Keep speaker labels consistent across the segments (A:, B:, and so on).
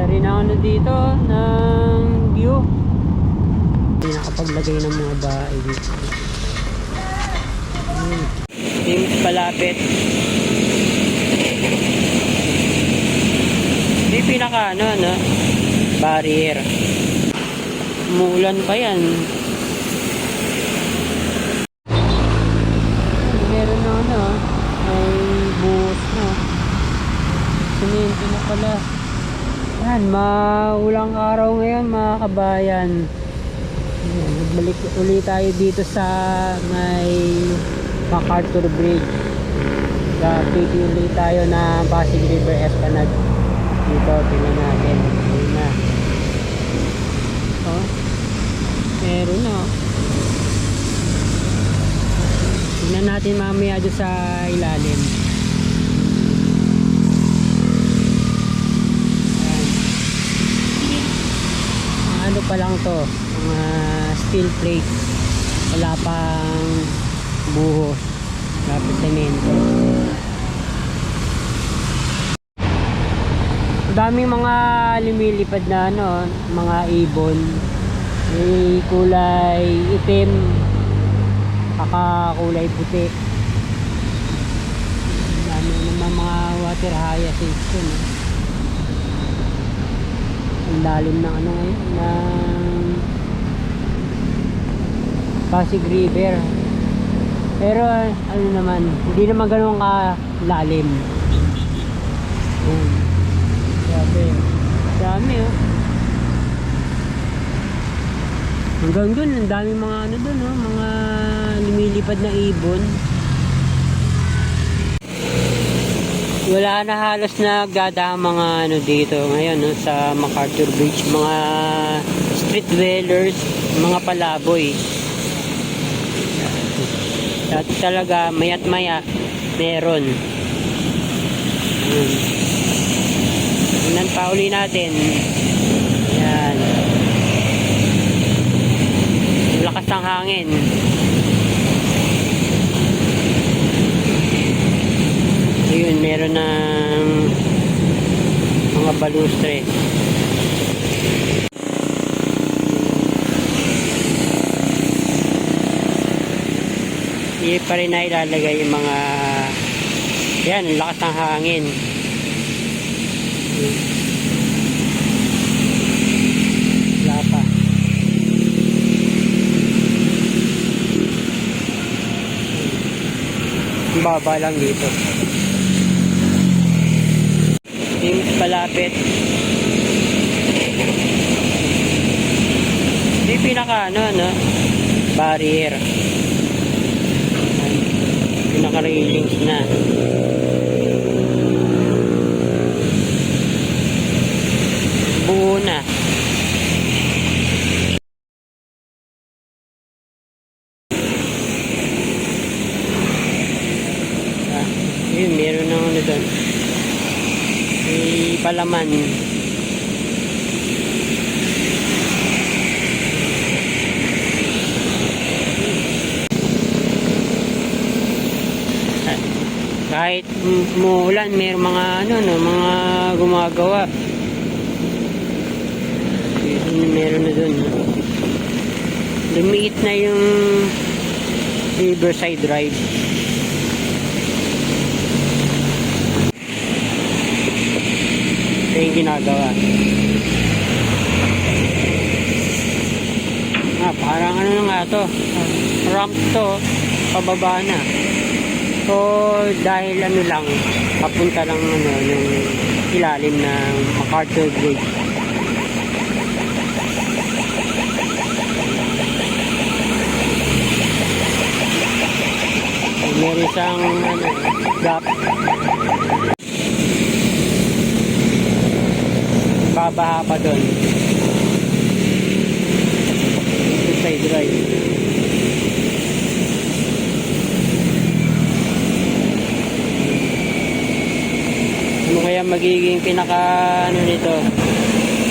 A: Ganda rin ano dito ng view. Hindi nakapaglagay ng mga bahay dito. Hmm. Yung palapit. Hindi pinaka ano, no? Barrier. Umuulan pa yan. Meron na ano, may buhos na. Siminto na pala. Yan, maulang araw ngayon mga kabayan. Yan, Nagbalik ulit tayo dito sa may MacArthur Bridge. Update ulit tayo na Pasig River Esplanade. Dito, tingnan natin. Ayun na. Oh, meron na. oh. Tingnan natin mamaya doon sa ilalim. Ayan. Mga ano pa lang to, mga steel plate. Wala pang buhos. Pang semento. Daming mga lumilipad na ano, mga ibon. May kulay itim, kakakulay puti. Ang dami naman mga water hyacinths dun. eh. Lalim ng ano ngayon, ng Pasig River. Pero ano naman, hindi naman ganun ka lalim. Ayan. Grabe. Dami oh. Hanggang dun, ang dami mga ano dun, oh, mga lumilipad na ibon. Wala na halos nagdadaan mga ano dito ngayon no, sa MacArthur Bridge. Mga street dwellers, mga palaboy. Dati talaga, mayat maya, meron. Tingnan pa uli natin. Yan. Lakas ng hangin. Ayun, meron ng mga balustre. Hindi pa rin na ilalagay yung mga yan, lakas ng hangin. Wala pa. Baba lang dito. Yung palapit. Hindi pinaka ano, no? Barrier. Pinaka railings na. Buo na. Ah, yun, meron na ano doon. May palaman. Ah, Kahit m- umuulan, may mga ano no, mga gumagawa. Meron na doon. Lumiit na yung Riverside Drive. Ito yung ginagawa. Ah, parang ano na nga to. Ramp to. Pababa na. So, dahil ano lang, papunta lang ano, yung ilalim ng MacArthur Bridge. Meron siyang ano, gap. Babaha pa doon. Ito side drive. Ano kaya magiging pinaka ano nito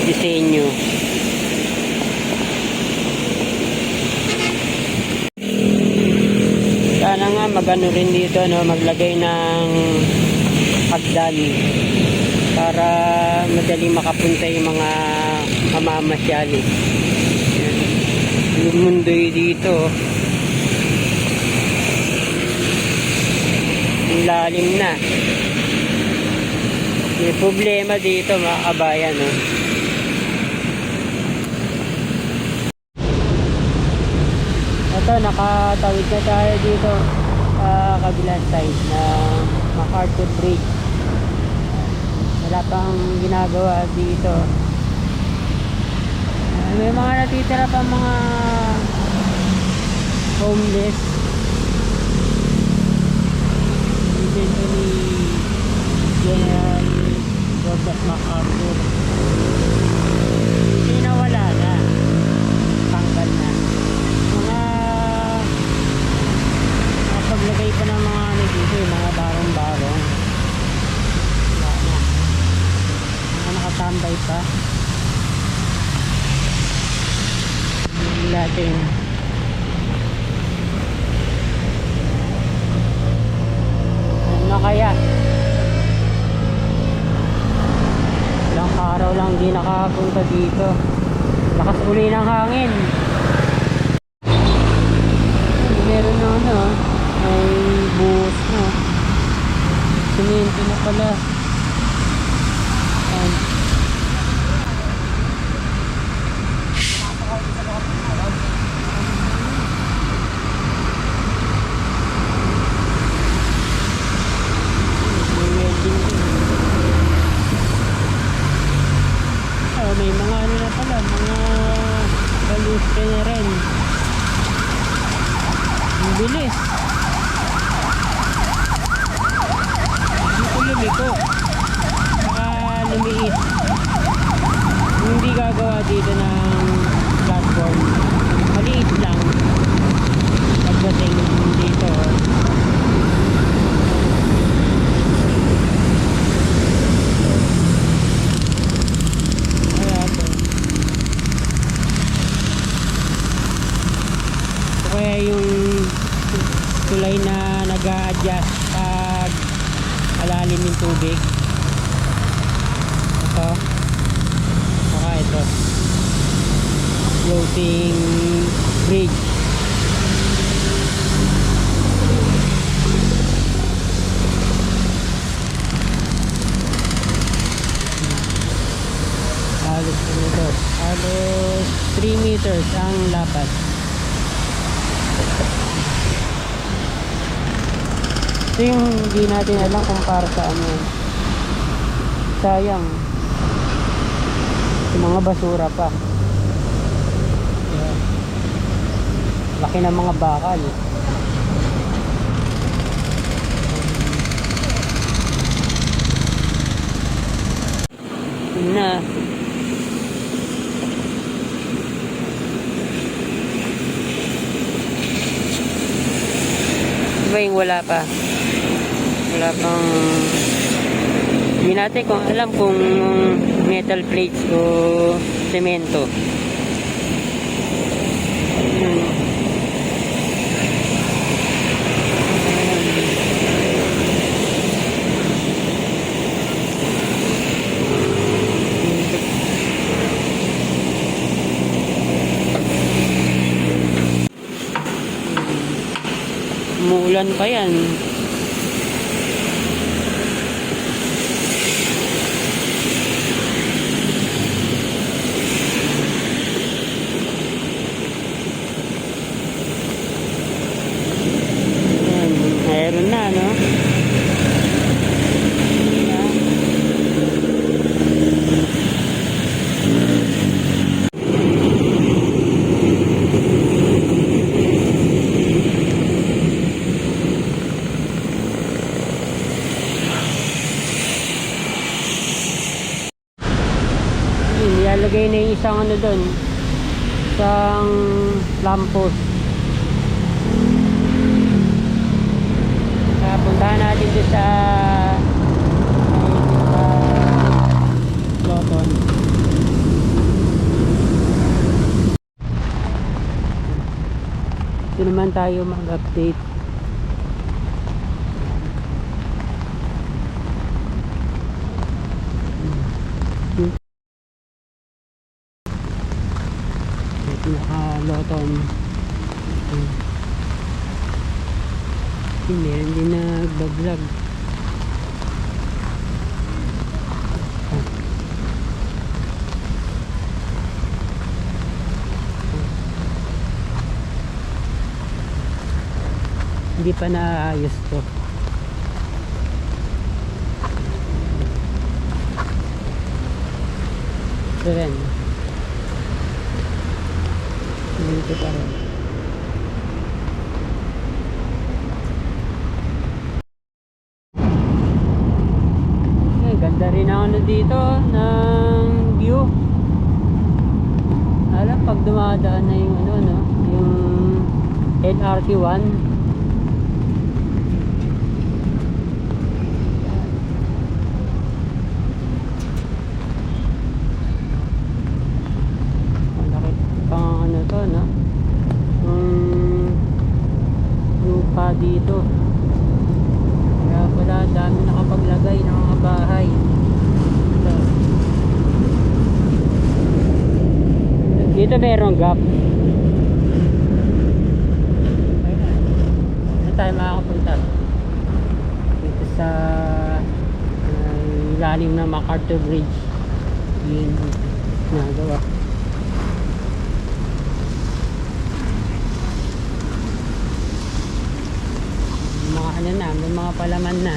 A: disenyo? Sana nga magano rin dito no, maglagay ng hagdan para madali makapunta yung mga mamamasyali. Yan. Yung mundoy dito. Lalim na. May problema dito mga kabayan. Oh. Ito, nakatawid na tayo dito sa kabilang side na MacArthur Bridge. Wala pang ginagawa dito. Ah, May mga natitira pa mga homeless. Dito ni General Robert MacArthur. Hindi na wala na. Tanggal na. Mga nakapaglagay pa ng mga ano dito, yung mga barong-barong. Wala na. Mga nakatambay pa. Natin. Ano kaya? Ilang araw lang di nakapunta dito. Lakas uli ng hangin. Meron na ano, may buhos na. Siminto na pala. Ayan. May welding din. Oh, may mga ano na pala, mga balustre na rin. Ang bilis. Dito lumiko. Saka lumiit. Yung Hindi gagawa dito ng platform. Maliit lang. Pagdating dito. Kaya ito. Ito kaya yung tulay na nag adjust pag alalim yung tubig. Ito. Saka ito. Floating bridge. Halos ano ito? Halos 3 meters ang lapad. Ito yung hindi natin alam kung para saan yun. Sayang. Yung mga basura pa. Laki ng mga bakal. Yun na. Ba yung wala pa? Wala pang... Hindi natin kung alam kung metal plates o semento. Yun. Umuulan pa yan. Ayan, Meron na, no? Yun, Ilalagay na yung isang ano doon. Isang lamppost. Kaya puntahan natin doon sa Loton. Ito naman tayo mag-update. si meron din nagbablog. Hindi pa naayos to. So then Pa rin. Eh, ganda rin ano dito ng view. Alam, pag dumadaan na yung ano, no? Yung LRT 1. Malaki pang ano to, no? Yung lupa dito. Kaya pala dami nakapaglagay ng mga bahay. Ito. Dito merong gap. Saan tayo makakapunta? Dito sa uh, ilalim ng MacArthur Bridge. Yun nagawa. Mga ano na, may mga palaman na.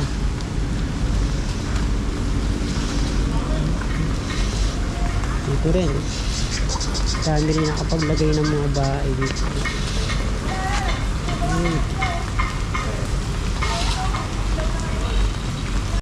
A: Dito rin. Dami rin nakapaglagay ng mga bahay dito. Ayun.